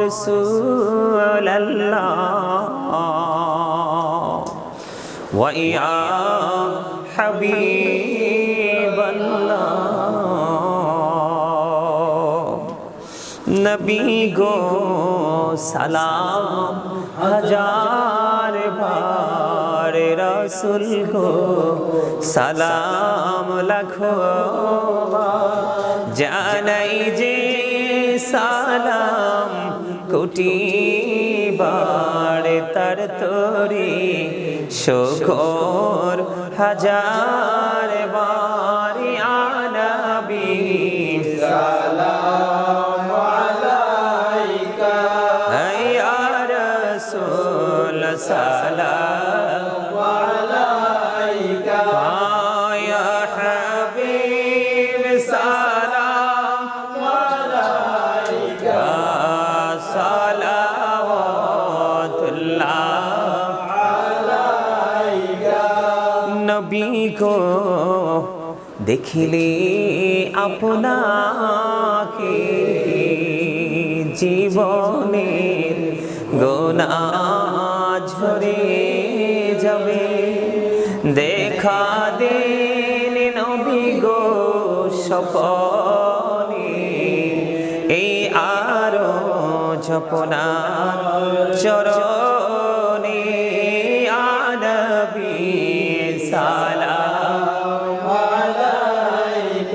رسول الله ويا حبيب الله نبي گو سلام ہزار بار رسول گو سلام لکھو جانائی جی সালাম কোটি বার তার তরি শোকর হাজার বার। দেখিলে আপনাকে জীবনের গোনা ঝরে যাবে। দেখা দিন নবী গো সপনে এই আরও জপনার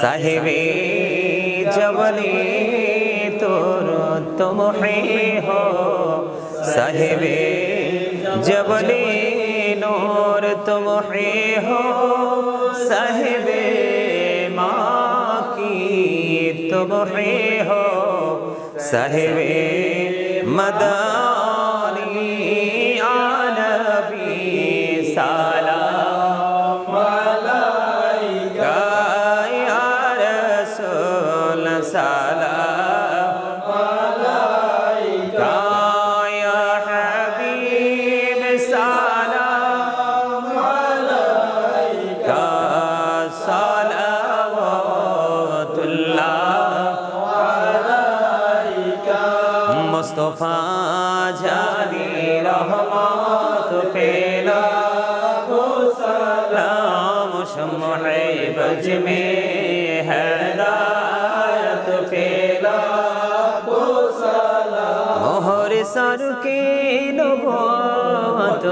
সাহেবে জবলে তোর তোমহে হো। সাহেবে জবলে নূর তোমহে হো। সাহেবে মা কি তোমহে হো। সাহেবে মদা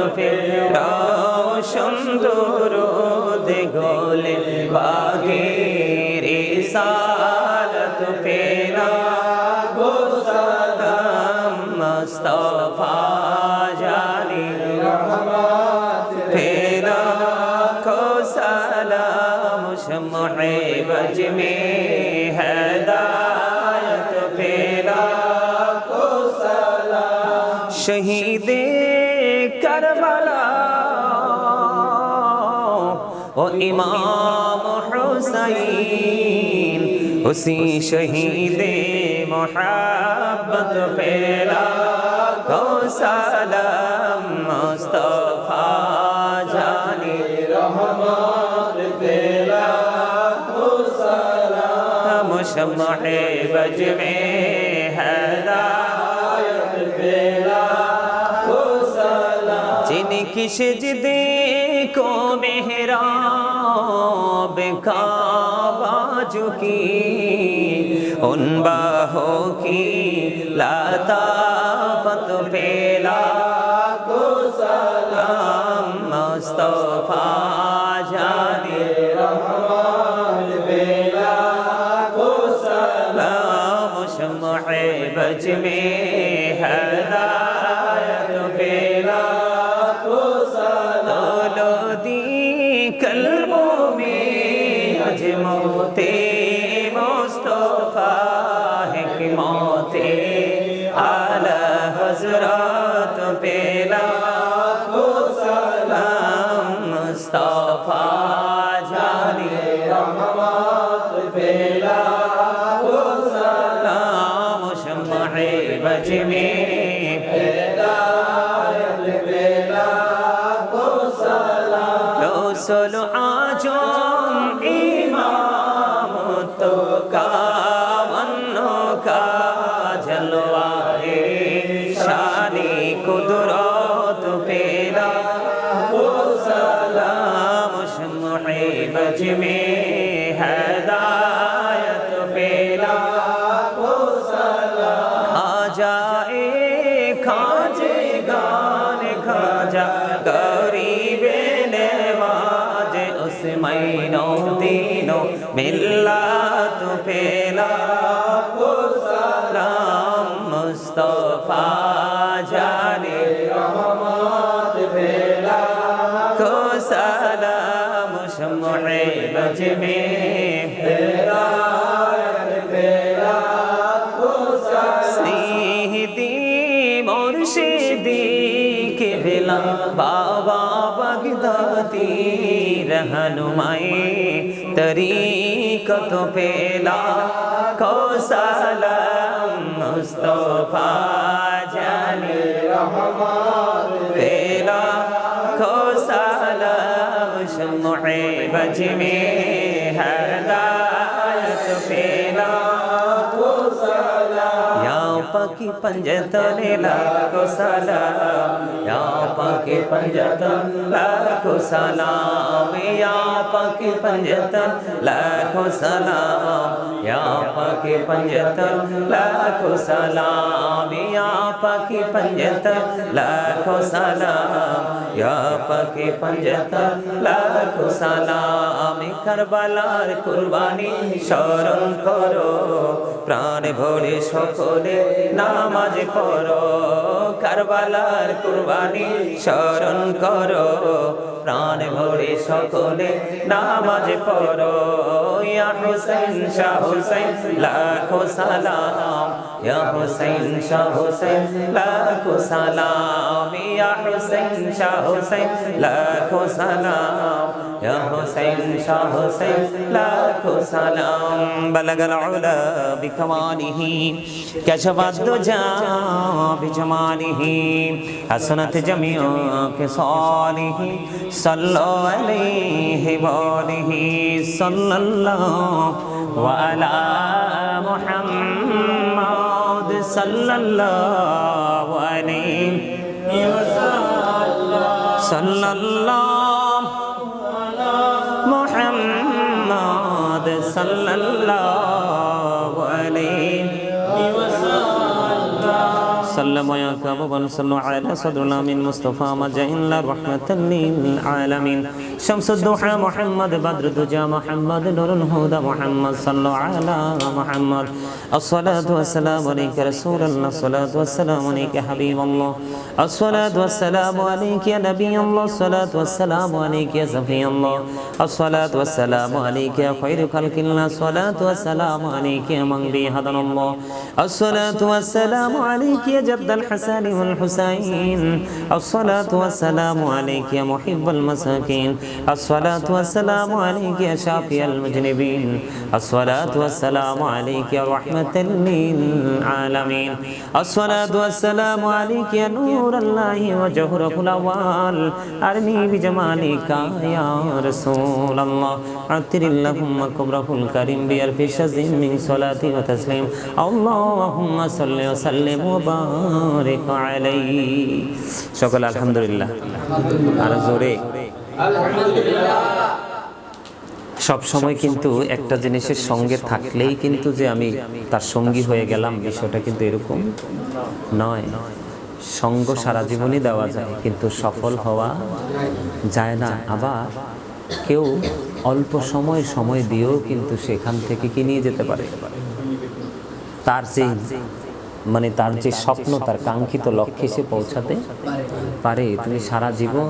নবত ফেরা সুন্দর দেগলে বাগের সালত ফেরা। গোসালাম মুস্তফা ও ইমাম হুসাইন হুসি শহীদে মোহাব্বত পেলা কৌসালাম মুস্তফা জানি। রহমত পেলা কৌসালাম শমহে বজমে হেদায়ত পেলা কৌসালাম যিনি কিসে জিদে کو محراب کا جو کی ان باہوں کی لطافت پھیلا کو سلام مصطفیٰ جان رحمان بیلا کو سلام شمع بج میں ہے कल्बों में अजमोते मुस्तफा है कि मौते आला हजरत पेला को सलाम मुस्तफा जाने रहमत पेला को सलाम शम्ह बज বজ মে হেদায়ত পেলা ও সালাম খাজায়ে খাজে গান খাজা গরিবে নেওয়াজ উস মঈনো দিনো মিল্লাত পেলা কো সালাম মুস্তফা জানে سمجھ میں پیرا بابا بغدادی رہنمائی طریقت پیلا کو سلام مصطفیٰ شمع بجمی ہدایت پیلا پاکی پنجتن لاکھو سلام یا پاکی پنجتن لاکھو سلام یا پاکی پنجتن لاکھو سلام یا پاکی پنجتن لاکھو سلام یا پاکی پنجتن لاکھو سلام یا پاکی پنجتن لاکھو سلام کربلا قربانی স্মরণ کرو پران ভরে সকলে নামাজ পড়ো, কারবালার কুরবানি স্মরণ করো, প্রাণ ভরে সকলে নামাজ পড়ো। ইয়া হুসেন, শাহ হুসেন, লাখো সালাম। ইয়া হুসেন, শাহ হুসেন, লাখো সালাম। ইয়া হুসেন, শাহ হুসেন, লাখো সালাম يا حسين شاه حسين لاکھو سلام بلغ العلا بكماله كشف الدجى بجماله حسنت جميع خصاله صلوا عليه وآله صلى الله وعلى محمد صلى الله عليه وسلم صلى الله محمد صلى الله سلم يا كابو صلوا على صدر من مصطفى مجاين رحمة للعالمين شمس الضحى محمد بدر الدجى محمد نور الهدى محمد صلوا على محمد الصلاة والسلام عليك رسول الله الصلاة والسلام عليك حبيب الله الصلاة والسلام عليك يا نبي الله الصلاة والسلام عليك يا صفي الله الصلاة والسلام عليك يا خير خلق الله الصلاة والسلام عليك يا من به هدنا الله الصلاة والسلام عليك يا جد الحسن والحسين الصلاة والسلام عليك يا محب المساكين الصلاة والسلام عليك يا شافي المذنبين الصلاة والسلام عليك يا رحمة للعالمين الصلاة والسلام عليك يا نور الله وجهره الأول أرني بجمالك يا رسول الله عطر اللهم كبره الكريم بألف شزم من صلاة وتسليم اللهم صل وسلم وبارك সকল আলহামদুলিল্লাহ। আর জোরে। সব সময় কিন্তু একটা জিনিসের সঙ্গে থাকলেই কিন্তু যে আমি তার সঙ্গী হয়ে গেলাম, বিষয়টা কিন্তু এরকম নয়। সঙ্গ সারা জীবনই দেওয়া যায়, কিন্তু সফল হওয়া যায় না। আবার কেউ অল্প সময় সময় দিয়েও কিন্তু সেখান থেকে কি নিয়ে যেতে পারে? তার সেই মানে তার যে স্বপ্ন, তার কাঙ্ক্ষিত লক্ষ্যে সে পৌঁছাতে পারে। তুমি সারা জীবন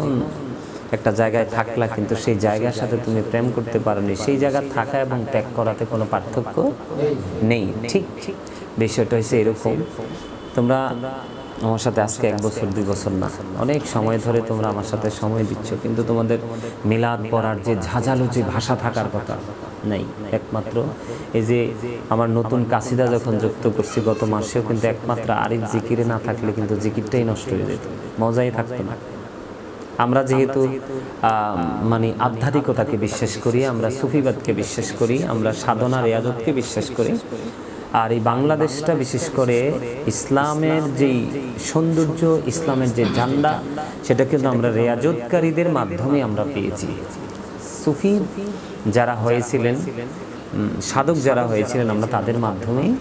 একটা জায়গায় থাকলা, কিন্তু সেই জায়গার সাথে তুমি প্রেম করতে পারোনি। সেই জায়গা থাকা এবং ত্যাগ করাতে কোনো পার্থক্য নেই। ঠিক ঠিক বিষয়টা হচ্ছে এরকম। তোমরা আমার সাথে আজকে এক বছর, দুই বছর না, অনেক সময় ধরে তোমরা আমার সাথে সময় দিচ্ছ, কিন্তু তোমাদের মিলাদ পড়ার যে ঝাঁঝালো যে ভাষা থাকার কথা নেই, একমাত্র। এই যে আমার নতুন কাসিদা যখন যুক্ত করছি গত মাসেও কিন্তু একমাত্র আরিফ জিকিরে না থাকলে কিন্তু জিকিরটাই নষ্ট হয়ে যেত, মজাই থাকতো না। আমরা যেহেতু মানে আধ্যাত্মিকতাকে বিশ্বাস করি, আমরা সুফিবাদকে বিশ্বাস করি, আমরা সাধনা রেয়াজতকে বিশ্বাস করি, আর এই বাংলাদেশটা বিশেষ করে ইসলামের যেই সৌন্দর্য, ইসলামের যে ঝান্ডা, সেটা কিন্তু আমরা রেয়াজতকারীদের মাধ্যমে আমরা পেয়েছি। সুফি যারা হয়েছিলেন সাধক যারা হয়েছিলেন, আমরা তাদের মাধ্যমেই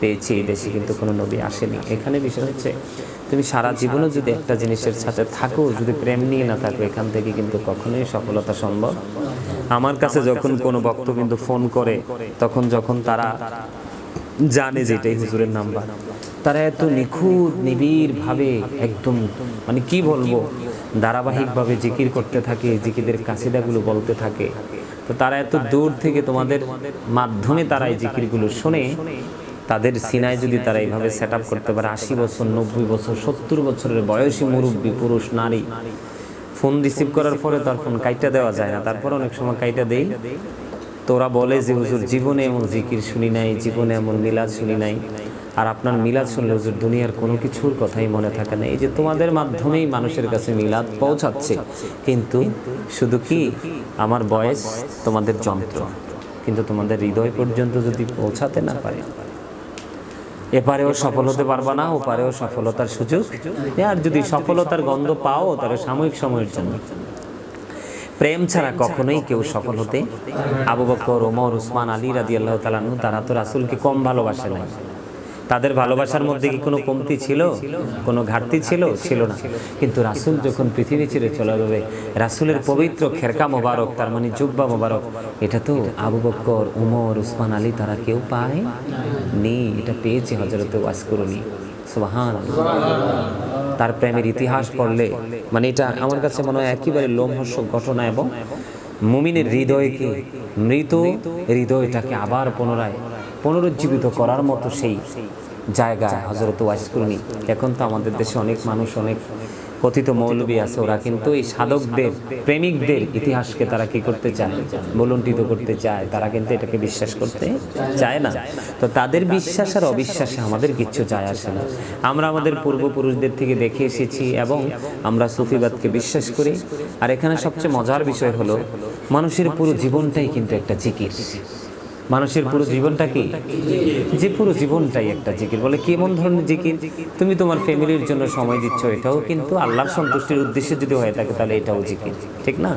পেয়েছি, এই দেশে কিন্তু কোনো নবী আসেনি। এখানে বিষয় হচ্ছে, তুমি সারা জীবনও যদি একটা জিনিসের সাথে থাকো, যদি প্রেম নিয়ে না থাকো, এখান থেকে কিন্তু কখনোই সফলতা সম্ভব। আমার কাছে যখন কোনো ভক্ত কিন্তু ফোন করে, তখন যখন তারা জানে যে এটাই হুজুরের নাম্বার, তারা এত নিখুঁত নিবিড় ভাবে একদম মানে কি বলব, ধারাবাহিকভাবে জিকির করতে থাকে জিকিদের কাসিদাগুলো বলতে থাকে। তো তারা এত দূর থেকে তোমাদের মাধ্যমে তারা এই জিকিরগুলো শোনে তাদের সিনায় যদি তারা এইভাবে সেট আপ করতে পারে আশি বছর নব্বই বছর সত্তর বছরের বয়সী মুরব্বী পুরুষ নারী ফোন রিসিভ করার পরে তার ফোন কাইটা দেওয়া যায় না। তারপর অনেক সময় কাইটা দেই। তো ওরা বলে যে হুজুর জীবনে এমন জিকির শুনি নাই জীবনে এমন মিলাদ শুনি নাই। আর আপনার মিলাদ শুনলে হুজুর, দুনিয়ার কোনো কিছুর কথাই মনে থাকে না। এই যে তোমাদের মাধ্যমেই মানুষের কাছে মিলাদ পৌঁছাচ্ছে। কিন্তু শুধু কি আমার বয়স তোমাদের যন্ত্র, কিন্তু তোমাদের হৃদয় পর্যন্ত যদি পৌঁছাতে না পারে, এপারেও সফল হতে পারবা না, ওপারেও সফলতার সুযোগ। আর যদি সফলতার গন্ধ পাও, তাহলে সাময়িক সময়ের জন্য। প্রেম ছাড়া কখনোই কেউ সফল হতে, আবু বকর, ওমর, উসমান, আলী রাদি আল্লাহ তালানু তারা তো রাসুলকে কম ভালোবাসে নাই। তাদের ভালোবাসার মধ্যে কি কোনো কমতি ছিল? কোনো ঘাটতি ছিল? ছিল না। কিন্তু রাসুল যখন পৃথিবী ছেড়ে চলে যাবে, রাসুলের পবিত্র খেরকা মোবারক, তার মানে জুব্বা মোবারক, এটা তো আবু বক্কর, উমর, উসমান, আলী, তারা কেউ পায় নি। এটা পেয়েছে হজরত ওয়াসকরণী সুবাহান তার প্রেমের ইতিহাস পড়লে মানে এটা আমার কাছে মনে হয় একেবারে লোমহর্ষক ঘটনা এবং মুমিনের হৃদয়কে, মৃত হৃদয়টাকে আবার পুনরায় পুনরুজ্জীবিত করার মতো সেই জায়গায় হজরত ওয়াইসকুরনি এখন তো আমাদের দেশে অনেক মানুষ, অনেক কথিত মৌলবী আছে, ওরা কিন্তু এই সাধকদের, প্রেমিকদের ইতিহাসকে তারা কি করতে চায়? বলুন্টিত করতে চায়। তারা কিন্তু এটাকে বিশ্বাস করতে চায় না। তো তাদের বিশ্বাস আর অবিশ্বাসে আমাদের কিচ্ছু যায় আসে না। আমরা আমাদের পূর্বপুরুষদের থেকে দেখে এসেছি এবং আমরা সুফিবাদকে বিশ্বাস করি। আর এখানে সবচেয়ে মজার বিষয় হলো, মানুষের পুরো জীবনটাই কিন্তু একটা জিকির। মানুষের পুরো জীবনটা কি? যে পুরো জীবনটাই একটা জিকির। বলে কেমন ধরনের জিকির? তুমি তোমার ফ্যামিলির জন্য সময় দিচ্ছ এটাও কিন্তু আল্লাহর সন্তুষ্টির উদ্দেশ্যে যদি হয়ে থাকে তাহলে এটাও জিকির। ঠিক না?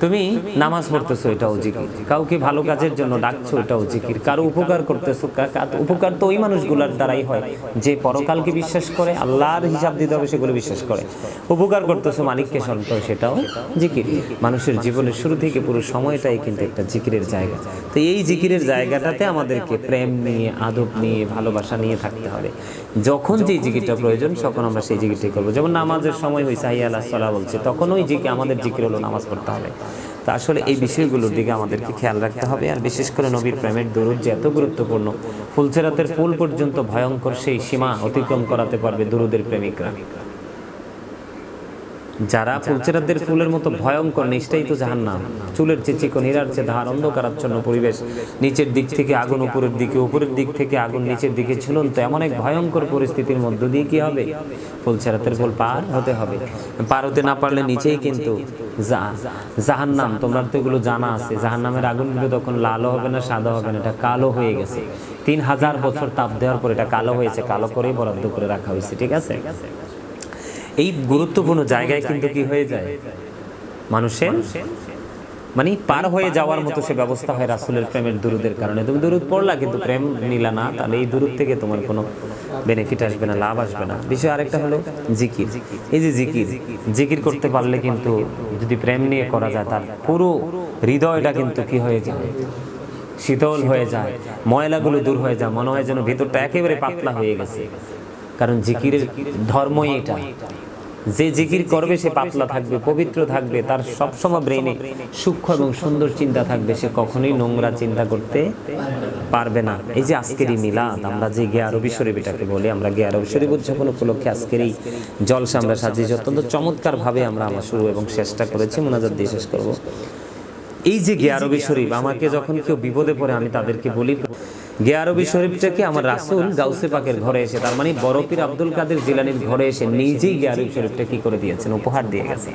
তুমি নামাজ পড়তেছো, এটাও জিকির। কাউকে ভালো কাজের জন্য ডাকছো, এটাও জিকির। কারও উপকার করতেছো উপকার তো ওই মানুষগুলোর দ্বারাই হয়। যে পরকালকে বিশ্বাস করে, আল্লাহর হিসাব দিতে হবে, সেগুলো বিশ্বাস করে। উপকার করতেছো মালিককে করে সেটাও জিকির। মানুষের জীবনের শুরু থেকে পুরো সময়টাই কিন্তু একটা জিকিরের জায়গা। তো এই জিকিরের জায়গাটাতে আমাদেরকে প্রেম নিয়ে, আদব নিয়ে, ভালোবাসা নিয়ে থাকতে হবে। যখন যে জিকিরটা প্রয়োজন, তখন আমরা সেই জিকিরটাই করব। যেমন নামাজের সময় হয়েছে হাইয়া আল্লাহ সাল্লাহ বলছে, তখন ওই জিকির, আমাদের জিকির হলো নামাজ পড়তে হবে। তা আসলে এই বিষয়গুলোর দিকে আমাদেরকে খেয়াল রাখতে হবে। আর বিশেষ করে নবীর প্রেমের দরুদ যে এত গুরুত্বপূর্ণ ফুলচেরাতের ফুল পর্যন্ত ভয়ঙ্কর সেই সীমা অতিক্রম করাতে পারবে দরুদের প্রেমিকরা। যারা ফুলচেরাদের ফুলের মতো ভয়ঙ্কর নিষ্ঠাই তো জাহান নাম চুলের চেয়ে চিকন হীরার চেয়ে ধার অন্ধকারাচ্ছন্ন পরিবেশ, নিচের দিক থেকে আগুন, উপরের দিকে, উপরের দিক থেকে আগুন, নিচের দিকে ঝুলন্ত এমন এক ভয়ঙ্কর পরিস্থিতির মধ্য দিয়ে কি হবে? ফুলচেরাতের ফুল পার হতে হবে। পার হতে না পারলে নিচেই কিন্তু জাহান নাম তোমরা তো এগুলো জানা আছে। জাহান নামের আগুনগুলো তখন লালও হবে না সাদা হবে না। এটা কালো হয়ে গেছে। তিন হাজার বছর তাপ দেওয়ার পর এটা কালো হয়েছে। কালো করেই বরাদ্দ করে রাখা হয়েছে। ঠিক আছে? এই গুরুত্বপূর্ণ জায়গায় কিন্তু কি হয়ে যায়? মানুষের মানে পার হয়ে যাওয়ার মতো সে ব্যবস্থা হয় রাসুলের প্রেমের দুরুদের কারণে। তুমি দুরুদ পড়লা কিন্তু প্রেম নিলা না, তাহলে এই দূরত থেকে তোমার কোনো বেনিফিট আসবে না, লাভ আসবে না। বিষয় আরেকটা হলো জিকির। এই যে জিকির জিকির করতে পারলে কিন্তু যদি প্রেম নিয়ে করা যায়, তার পুরো হৃদয়টা কিন্তু কি হয়ে যায়? শীতল হয়ে যায়, ময়লাগুলো দূর হয়ে যায়, মনে হয় যেন ভিতরটা একেবারে পাতলা হয়ে গেছে। কারণ জিকিরের ধর্মই এটা। যে জিকির করবে, সে পাতলা থাকবে, পবিত্র থাকবে, তার সবসময় ব্রেনে সূক্ষ্ম এবং সুন্দর চিন্তা থাকবে, সে কখনোই নোংরা চিন্তা করতে পারবে না। এই যে আজকের এই মিলাদ, আমরা যে গে আরবি শরীফ এটাকে বলি, আমরা গে আরবি শরীফ উদযাপন উপলক্ষে আজকের এই জলসা আমরা সাজিয়েছি। অত্যন্ত চমৎকার ভাবে আমরা আমার শুরু এবং শেষটা করেছি, মোনাজাত দিয়ে শেষ করব। এই যে গিয়ারবি শরীফ, আমাকে যখন কেউ বিপদে পড়ে, আমি তাদেরকে বলি গিয়ারবি শরীফটাকে আমার রাসুল গাউসে পাকের ঘরে এসে তার মানে বরফির আব্দুল কাদের জিলানির ঘরে এসে নিজেই গিয়ারবি শরীফটা কি করে দিয়েছেন? উপহার দিয়ে গেছে।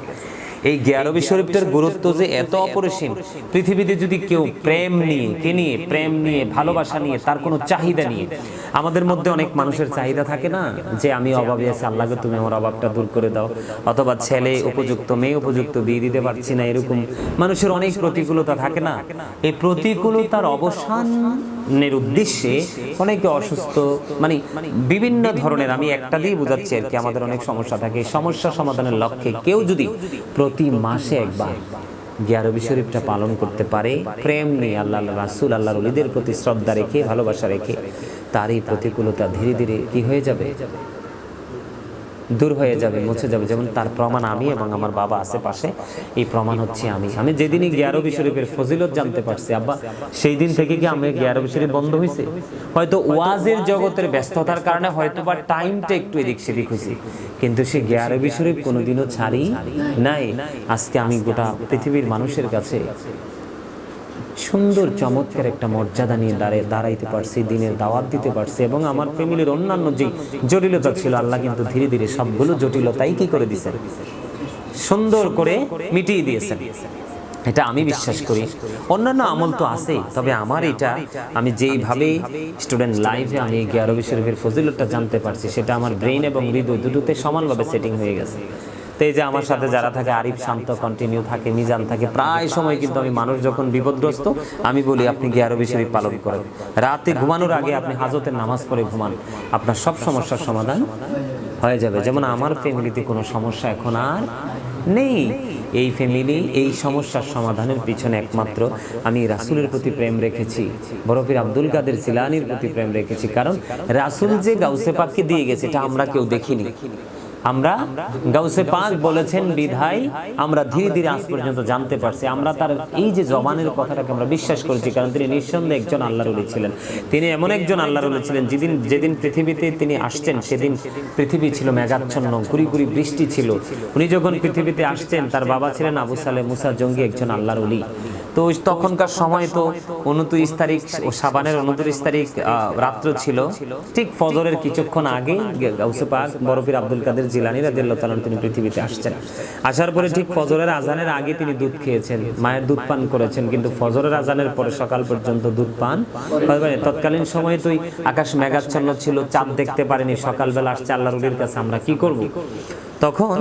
এই গিয়ারবি শরীফটার গুরুত্ব যে এত অপরিসীম পৃথিবীতে যদি কেউ প্রেম নিয়ে কে নিয়ে প্রেম নিয়ে ভালোবাসা নিয়ে তার কোনো চাহিদা নিয়ে আমাদের মধ্যে অনেক মানুষের চাহিদা থাকে না যে আমি অভাবে আছি আল্লাহকে তুমি আমার অভাবটা দূর করে দাও অথবা ছেলে উপযুক্ত মেয়ে উপযুক্ত বিয়ে দিতে পারছি না এরকম মানুষের অনেক প্রতিকূলতা থাকে না। এই প্রতিকূলতার অবসানের উদ্দেশ্যে অনেকে অসুস্থ মানে বিভিন্ন ধরনের, আমি একটা দিয়ে বোঝাচ্ছি আর কি, আমাদের অনেক সমস্যা থাকে। সমস্যা সমাধানের লক্ষ্যে কেউ যদি প্রতি মাসে একবার গিয়ারবি শরীফটা পালন করতে পারে, প্রেম নিয়ে আল্লাহ আল্লাহ রাসুল, আল্লাহর অলিদের প্রতি শ্রদ্ধা রেখে, ভালোবাসা রেখে তার এই প্রতিকূলতা ধীরে ধীরে কি হয়ে যাবে? দূর হয়ে যাবে, মুছে যাবে। যেমন তার প্রমাণ আমি এবং আমার বাবা আশেপাশে, এই প্রমাণ হচ্ছে আমি। আমি যেদিনই গিয়ারবি শরীফের ফজিলত জানতে পারছি, আব্বা সেই দিন থেকে কি আমি গিয়ারবি শরীফ বন্ধ হয়েছে? হয়তো ওয়াজের জগতের ব্যস্ততার কারণে হয়তো বা টাইমটা একটু এদিক সেদিক হয়েছে। কিন্তু সে গিয়ারবি শরীফ কোনোদিনও ছাড়ি নাই। আজকে আমি গোটা পৃথিবীর মানুষের কাছে সুন্দর, চমৎকার একটা মর্যাদা নিয়ে দাঁড়িয়ে দাঁড়াইতে পারছি, দিনের দাওয়াত দিতে পারছি এবং আমার ফ্যামিলির অন্যান্য যে জটিলতা ছিল, আল্লাহ কিন্তু ধীরে ধীরে সবগুলো জটিলতাই কি করে দিয়েছেন? সুন্দর করে মিটিয়ে দিয়েছেন। এটা আমি বিশ্বাস করি। অন্যান্য আমল তো আছে তবে আমার এটা আমি যেইভাবে স্টুডেন্ট লাইফে আমি গিয়ারবি শরীফের ফজিলতটা জানতে পারছি, সেটা আমার ব্রেইন এবং হৃদয় দুটোতে সমানভাবে সেটিং হয়ে গেছে। তো এই যে আমার সাথে যারা থাকে আরিফ শান্ত কন্টিনিউ থাকে মিজান থাকে। প্রায় সময় কিন্তু আমি মানুষ যখন বিপদগ্রস্ত আমি বলি আপনি গিয়ারবি শরীফ পালন করেন? রাতে ঘুমানোর আগে আপনি হাজতের নামাজ পড়ে ঘুমান। আপনার সব সমস্যার সমাধান হয়ে যাবে। যেমন আমার ফ্যামিলিতে কোনো সমস্যা এখন আর নেই। এই ফ্যামিলি এই সমস্যার সমাধানের পিছনে একমাত্র আমি রাসুলের প্রতি প্রেম রেখেছি। বরফির আব্দুল কাদের সিলানির প্রতি প্রেম রেখেছি। কারণ রাসুল যে গাউসে পাককে দিয়ে গেছে এটা আমরা কেউ দেখিনি। আমরা গাউসে পাক বলেছেন বিধায় আমরা ধীরে ধীরে আজ পর্যন্ত জানতে পারছি। আমরা তার এই যে জবানের কথাটাকে আমরা বিশ্বাস করেছি কারণ তিনি নিঃসন্দেহে একজন আল্লাহর উলি ছিলেন। তিনি এমন একজন আল্লাহর উলি ছিলেন যেদিন যেদিন পৃথিবীতে তিনি আসছেন সেদিন পৃথিবী ছিল মেঘাচ্ছন্ন গুড়ি গুড়ি বৃষ্টি ছিল। উনি যখন পৃথিবীতে আসছেন তার বাবা ছিলেন আবু সালে মুসা জঙ্গি একজন আল্লাহর উলি তো তখনকার সময় তো উনত্রিশ তারিখ ও সাবানের উনত্রিশ তারিখ রাত্র ছিল। ঠিক ফজরের কিছুক্ষণ আগে গাউসে পাক বরফির আব্দুল কাদের জিলানি রাদিয়াল্লাহু তাআলা তিনি পৃথিবীতে আসছেন। আসার পরে ঠিক ফজরের আজানের আগে তিনি দুধ খেয়েছেন, মায়ের দুধ পান করেছেন, কিন্তু ফজরের আজানের পরে সকাল পর্যন্ত দুধ পান। তৎকালীন সময়ে তুই আকাশ মেঘাচ্ছন্ন ছিল, চাঁদ দেখতে পারেনি, সকালবেলা আসছে আল্লাহ রুলির কাছে, আমরা কি করব? তখন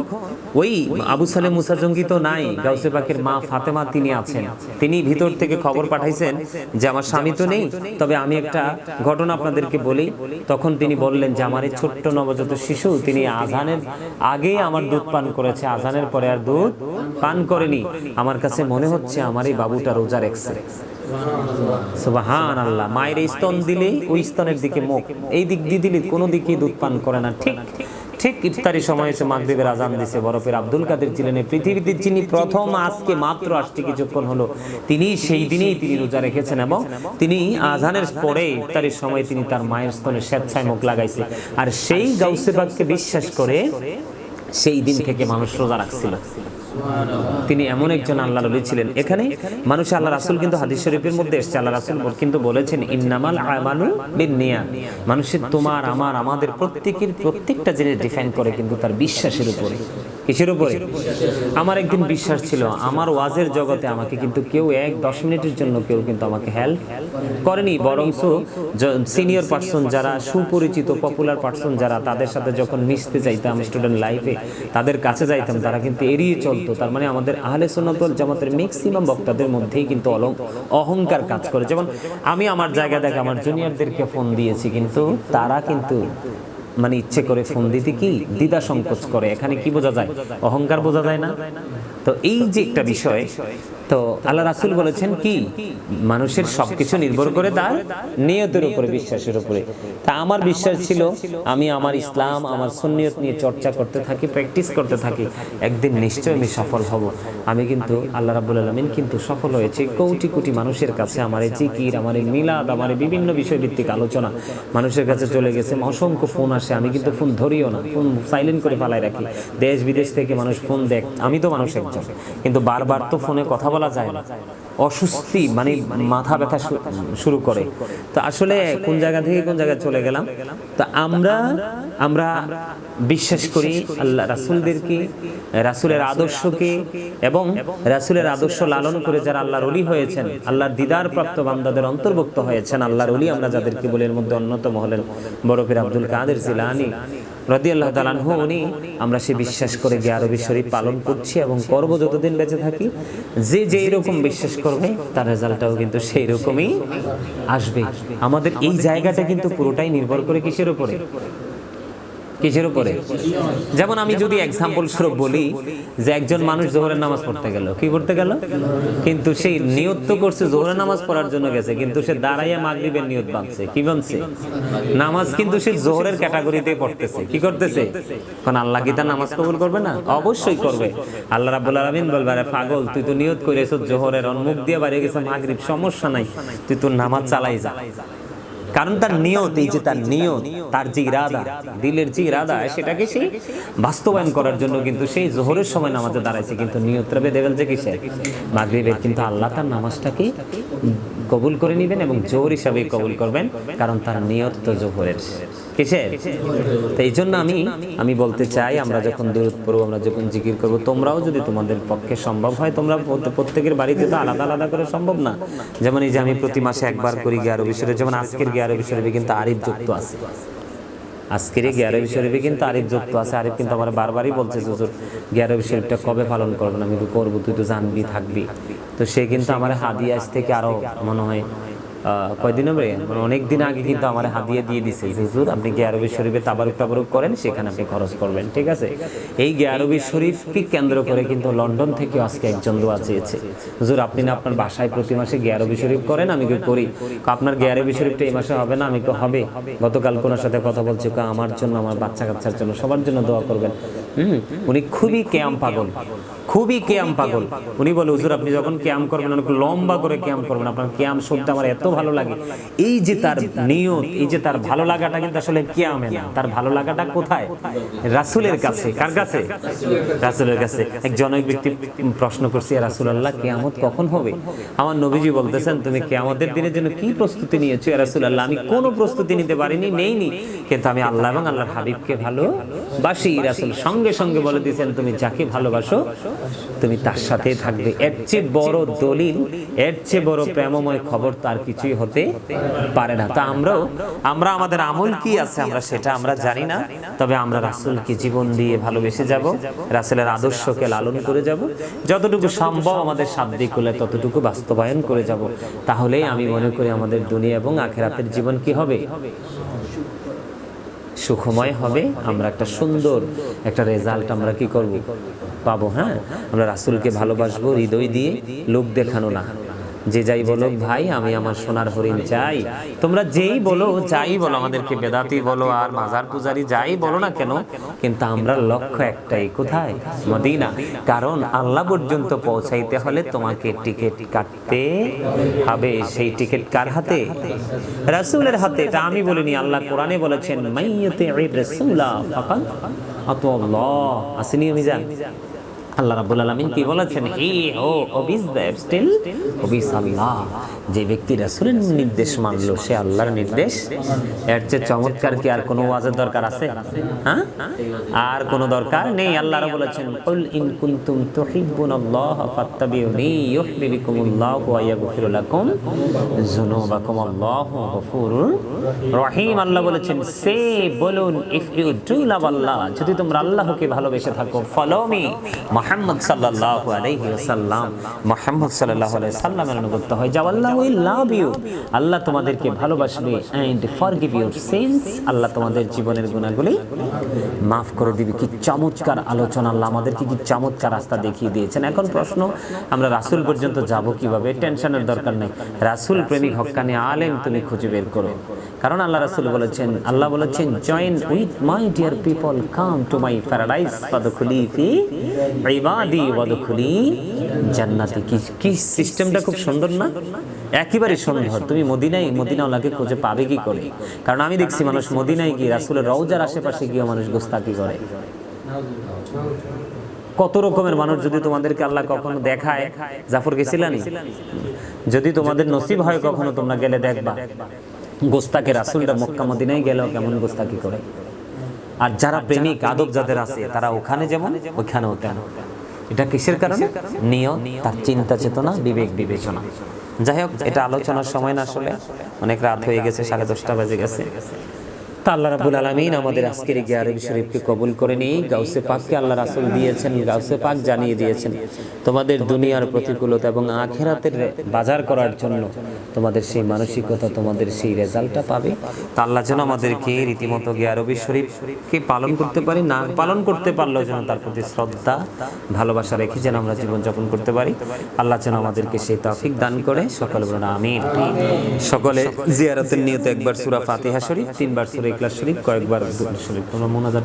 ওই আবু সালে মুসা জঙ্গি তো নাই, গাউসে পাকের মা ফাতেমা তিনি আছেন। তিনি ভিতর থেকে খবর পাঠাইছেন যে, আমার স্বামী তো নেই, তবে আমি একটা ঘটনা আপনাদেরকে বলি। তখন তিনি বললেন যে, আমার এই ছোট্ট নবজাত শিশু, তিনি আজানের আগে আমার দুধ পান করেছে। আজানের পরে আর দুধ পান করেনি। আমার কাছে মনে হচ্ছে আমার এই বাবুটা রোজা রেখছে। মায়ের স্তন দিলে ওই স্তনের দিকে মুখ। এই দিক দিয়ে দিলে কোনো দিকে দুধ পান করে না। ঠিক ঠিক ইফতারি সময় এসে মাগরীবের আজান দিছে। বরফের আব্দুল কাদের ছিলেন পৃথিবীতে যিনি প্রথম আজকে মাত্র আসছে, কিছুক্ষণ হলো। তিনি সেই দিনেই তিনি রোজা রেখেছেন এবং তিনি আজানের পরে ইফতারির সময় তিনি তার মায়ের স্তনে স্বেচ্ছায় মুখ লাগাইছে। আর সেই গাউসে পাককে বিশ্বাস করে সেই দিন থেকে মানুষ রোজা রাখছিল। তিনি এমন একজন আল্লাহ নবী ছিলেন। এখানে মানুষ আল্লাহ রাসুল কিন্তু হাদিস শরীফের মধ্যে এসছে। আল্লাহ রাসুল কিন্তু বলেছেন, ইন্নামাল আমানু বিনিয়া মানুষের তোমার, আমার, আমাদের প্রত্যেকের প্রত্যেকটা জিনিস ডিফাইন করে কিন্তু তার বিশ্বাসের উপরে। কিসের উপরে? আমার একদিন বিশ্বাস ছিল, আমার ওয়াজের জগতে আমাকে কিন্তু কেউ এক দশ মিনিটের জন্য কেউ কিন্তু আমাকে হেল্প করেনি। বরং সিনিয়র পার্সন যারা, সুপরিচিত পপুলার পার্সন যারা, তাদের সাথে যখন মিশতে চাইতাম স্টুডেন্ট লাইফে তাদের কাছে যাইতাম, তারা কিন্তু এড়িয়ে চলতো। তার মানে আমাদের আহলে সুন্নাতুল জামাতের ম্যাক্সিমাম বক্তাদের মধ্যেই কিন্তু অলং অহংকার কাজ করে। যেমন আমি আমার জায়গা দেখে, আমার জুনিয়রদেরকে ফোন দিয়েছি, কিন্তু তারা কিন্তু মানে ইচ্ছে করে ফোন দিতে কি দ্বিধা সংকোচ করে। এখানে কি বোঝা যায়। অহংকার বোঝা যায় না? তো এই যে একটা বিষয়, তো আল্লাহ রাসুল বলেছেন কি? মানুষের সবকিছু নির্ভর করে তার নিয়তের উপরে, বিশ্বাসের উপরে। তা আমার বিশ্বাস ছিল, আমি আমার ইসলাম, আমার সুন্নিয়ত নিয়ে চর্চা করতে থাকি, প্র্যাকটিস করতে থাকি, একদিন নিশ্চয়ই আমি সফল হব। আমি কিন্তু আল্লাহ রাবুল আলমিন কিন্তু সফল হয়েছে কোটি কোটি মানুষের কাছে, আমার এই জিকির, আমার এই মিলাদ, আমার এই বিভিন্ন বিষয়ভিত্তিক আলোচনা। মানুষের কাছে চলে গেছে, অসংখ্য ফোন আসে, আমি কিন্তু ফোন ধরিও না, ফোন সাইলেন্ট করে ফালাই রাখি। দেশ বিদেশ থেকে মানুষ ফোন দেখ, আমি তো মানুষ একজন। কিন্তু বারবার তো ফোনে কথা বলা যায় না। অসুস্থি মানে মাথা ব্যথা শুরু করে। তো আসলে কোন জায়গা থেকে কোন জায়গায় চলে গেলাম? তো আমরা আমরা বিশ্বাস করি আল্লাহ রাসুলদেরকে, রাসুলের আদর্শকে এবং রাসুলের আদর্শ লালন করে যারা আল্লাহর অলি হয়েছেন, আল্লাহর দিদার প্রাপ্ত বান্দাদের অন্তর্ভুক্ত হয়েছেন, আল্লাহর অলি আমরা যাদেরকে বলি এর মধ্যে অন্যতম হলেন বরফের আব্দুল কাদের জিলানি। রদি আল্লাহ তালানহু উনি আমরা সে বিশ্বাস করে গিয়ে আরবি শরীফ পালন করছি এবং করব যতদিন বেঁচে থাকি। যে যেই রকম বিশ্বাস করবে, তার রেজাল্টটাও কিন্তু সেই রকমই আসবে। আমাদের এই জায়গাটা কিন্তু পুরোটাই নির্ভর করে কিসের উপরে? কিসের উপরে? যেমন আমি যদি এক্সাম্পল স্বরূপ বলি, যে একজন মানুষ জোহরের নামাজ পড়তে গেল, কি করতে গেল? কিন্তু সেই নিয়ত তো করছে জোহরের নামাজ পড়ার জন্য গেছে, কিন্তু সে দাঁড়াইয়া মাগরিবের নিয়ত বাঁধছে, কি বাঁধছে? নামাজ কিন্তু সে জোহরের ক্যাটাগরিতে পড়তেছে, কি করতেছে? কারণ আল্লাহ কি তার নামাজ কবুল করবে না? অবশ্যই করবে। আল্লাহ রাব্বুল আলামিন বলবে, আরে পাগল, তুই তো নিয়ত করেছ, জোহরের অন্মুখ দিয়ে বাইরে গেছে, মাগরিব সমস্যা নাই, তুই তোর নামাজ চালাই যা। কারণ তার নিয়ত এই যে তার নিয়ত তার যে ইরাদা দিলের যে ইরাদা সেটাকে সেই বাস্তবায়ন করার জন্য কিন্তু সেই জোহরের সময় নামাজে দাঁড়াইছে কিন্তু নিয়তটা বেঁধে ফেলছে কিসে মাগরীবের কিন্তু আল্লাহ তার নামাজটাকে কবুল করে নেবেন এবং জোহর হিসাবে কবুল করবেন। কারণ তার নিয়ত তো জোহরের। কিসের? তো এই জন্য আমি আমি বলতে চাই, আমরা যখন দূরত পড়ব, আমরা যখন জিকির করব, তোমরাও যদি তোমাদের পক্ষে সম্ভব হয়, তোমরা প্রত্যেকের বাড়িতে তো আলাদা আলাদা করে সম্ভব না। যেমন এই যে আমি প্রতি মাসে একবার করি গিয়ারো বিষয়ে যেমন আজকের গিয়ারো বিষয়ে কিন্তু আরিফ যুক্ত আছে। আজকের গিয়ারবি শরীফে কিন্তু আরিফ যুক্ত আছে। আরিফ কিন্তু আমার বারবারই বলছে, হুজুর গিয়ারবি শরীফটা কবে পালন করবেন? আমি তো করব, তুই তো জানবি, থাকবি। তো সে কিন্তু আমার হাদিয়া থেকে আরও মনে হয় কয়দিন হবে? মানে অনেক দিন আগে কিন্তু আমার হাদিয়া দিয়ে দিছে হুজুর আপনি গিয়ারবি শরীফে তাবারুক তাবারুক করেন, সেখানে আপনি খরচ করবেন, ঠিক আছে? এই গিয়ারবি শরীফকে কেন্দ্র করে কিন্তু লন্ডন থেকে আজকে একজন দোয়া চেয়েছে। হুজুর, আপনি না আপনার বাসায় প্রতি মাসে গিয়ারবি শরীফ করেন? আমি কি করি? আপনার গিয়ারবি শরীফটা এই মাসে হবে না? আমি তো হবে? গতকাল কোনার সাথে কথা বলছি আমার জন্য, আমার বাচ্চা কাচ্চার জন্য সবার জন্য দোয়া করবেন। হুম, উনি খুবই ক্যাম পাগল। খুবই ক্যাম পাগল। উনি বলে হুজুর আপনি যখন ক্যাম করবেন অনেক লম্বা করে ক্যাম করবেন। আপনার ক্যাম শব্দ আমার এত ভালো লাগে। এই যে তার নিয়ত এই যে তার ভালো লাগাটা কিন্তু আসলে ক্যামে না। তার ভালো লাগাটা কোথায়? রাসূলের কাছে। কার কাছে? রাসূলের কাছে। এক জনক ব্যক্তি প্রশ্ন করছে রাসূল আল্লাহ কেয়ামত কখন হবে? আমার নবীজি বলতেছেন তুমি কেয়ামতের দিনের জন্য কি প্রস্তুতি নিয়েছো? রাসূল আল্লাহ আমি কোনো প্রস্তুতি নিতে পারিনি নেইনি। কিন্তু আমি আল্লাহ এবং আল্লাহর হাবিবকে ভালো বাসি রাসুল সঙ্গে সঙ্গে বলে দিয়েছেন তুমি যাকে ভালোবাসো তুমি তার সাথে থাকবে। এর চেয়ে বড় দলিল, এর চেয়ে বড় প্রেমময় খবর তার কিছুই হতে পারে না। তা আমরাও, আমরা আমাদের আমল কি আছে, আমরা সেটা আমরা জানি না। তবে আমরা রাসূলকে জীবন দিয়ে ভালোবেসে যাব, রাসেলের আদর্শকে লালন করে যাব। যতটুকু সম্ভব আমাদের সাধ্যিক হলে ততটুকু বাস্তবায়ন করে যাব। তাহলেই আমি মনে করি আমাদের দুনিয়া এবং আখেরাতের জীবন কি হবে? সুখময় হবে। আমরা একটা সুন্দর একটা রেজাল্ট আমরা কি করব? পাবো হ্যাঁ? আমরা রাসূলকে ভালোবাসবো, হৃদয় দিয়ে লোক দেখানো না। যে যাই বলো, ভাই, আমি আমার সোনার হরিণ চাই। তোমরা যেই বলো, যাই বলো, আমাদেরকে বেদাতি বলো, আর মাজার পূজারি যাই বলো না কেন, কিন্তু আমরা লক্ষ্য একটাই, কোথায়? মদিনা। কারণ আল্লাহ পর্যন্ত পৌঁছাইতে হলে তোমাকে টিকিট কাটতে হবে। সেই টিকিট কার হাতে? রাসূলের হাতে। এটা আমি বলিনি, আল্লাহ কোরআনে বলেছেন, মাইয়াতে আসেনি, আমি জান। আল্লাহ রাব্বুল আলামিন কি বলেছেন? হি ও অবিস দ্যাট স্টিল অবিস আল্লাহ, যে ব্যক্তি রাসূলের নির্দেশ মানলো, সে আল্লাহর নির্দেশ? এর চেয়ে চমৎকার কি আর কোনো ওয়াজের দরকার আছে? হ্যাঁ? আর কোনো দরকার নেই? আল্লাহ বলেছেন, কুল ইন কুনতুম তুহিব্বুনাল্লাহ ফাত্তাবিউনি ইউহিব্বুকুমুল্লাহ ওয়া ইয়াগফিরু লাকুম যুনুবাকুম। আল্লাহু গফুরুর রহিম। আল্লাহ বলেছেন, সে বলুন, if you do love Allah, যদি তোমরা আল্লাহকে ভালোবেসে থাকো, ফলো মি মুহাম্মদ সাল্লাল্লাহু আলাইহি ওয়াসাল্লাম। মুহাম্মদ আলাইহি সাল্লামের অনুগত হয়। যাও, আল্লাহ উইল লাভ ইউ আল্লাহ তোমাদেরকে ভালোবাসবে and forgive your sins Allah তোমাদের জীবনের গুনাহগুলি মাফ করে দিবে। কি চমৎকার আলোচনা। আল্লাহ আমাদেরকে কি চমৎকার রাস্তা দেখিয়ে দিয়েছেন। এখন প্রশ্ন, আমরা রাসূল পর্যন্ত যাব কীভাবে? টেনশনের দরকার নেই। রাসূল প্রেমিক হক্কানি আলেম, তুমি খুঁজে বের করো। কারণ আল্লাহ রাসুল বলেছেন, আল্লাহ বলেছেন join with my dear people come to my paradise ফাদখুলি ফি ইবাদি জান্নাতি। কি কি সিস্টেমটা খুব সুন্দর না? একেবারে সুন্দর। তুমি মদিনায়, মদিনাওয়ালাকে খুঁজে পাবে কি করে? কারণ আমি দেখছি মানুষ মদিনায় গিয়ে রাসুলের রওজার আশেপাশে গিয়ে মানুষ গোস্তাকি করে। কত রকমের মানুষ যদি তোমাদেরকে আল্লাহ কখনো দেখায়? জাফর গেছিলানি যদি তোমাদের নসিব হয় কখনো, তোমরা গেলে দেখবা। গোস্তাকে রাসুলটা মক্কা মদিনায় গেলেও কেমন গোস্তাকি করে? আর যারা প্রেমিক আদব যাদের আছে তারা ওখানে যেমন ওখানেও তেমন। এটা কিসের কারণে? নিয়ত তার চিন্তা চেতনা বিবেক বিবেচনা। যাই হোক এটা আলোচনার সময় না আসলে অনেক রাত হয়ে গেছে সাড়ে দশটা বাজে গেছে। তা আল্লাহ রাবুল আলমিন আমাদের আজকের আরবি শরীফকে কবুল করে নিই গাউসে পাককে আল্লাহ রাসুল দিয়েছেন, গাউসে পাক জানিয়ে দিয়েছেন। তোমাদের দুনিয়ার প্রতিকূলতা এবং আখেরাতের বাজার করার জন্য তোমাদের সেই মানসিকতা, তোমাদের সেই রেজাল্টটা পাবে। তা আল্লাহ যেন আমাদেরকে রীতিমতো গিয়ে আরবি শরীফকে পালন করতে পারি, না পালন করতে পারলেও যেন তার প্রতি শ্রদ্ধা, ভালোবাসা রেখে যেন আমরা জীবনযাপন করতে পারি। আল্লাহ যেন আমাদেরকে সেই তৌফিক দান করে। সকলে বলুন, আমিন। সকলে জিয়ারতের নিয়ত একবার সূরা ফাতিহা শরীফ, তিনবার সূরা ইখলাস শরীফ কয়েকবার শরীফ তোমরা মোনাজাত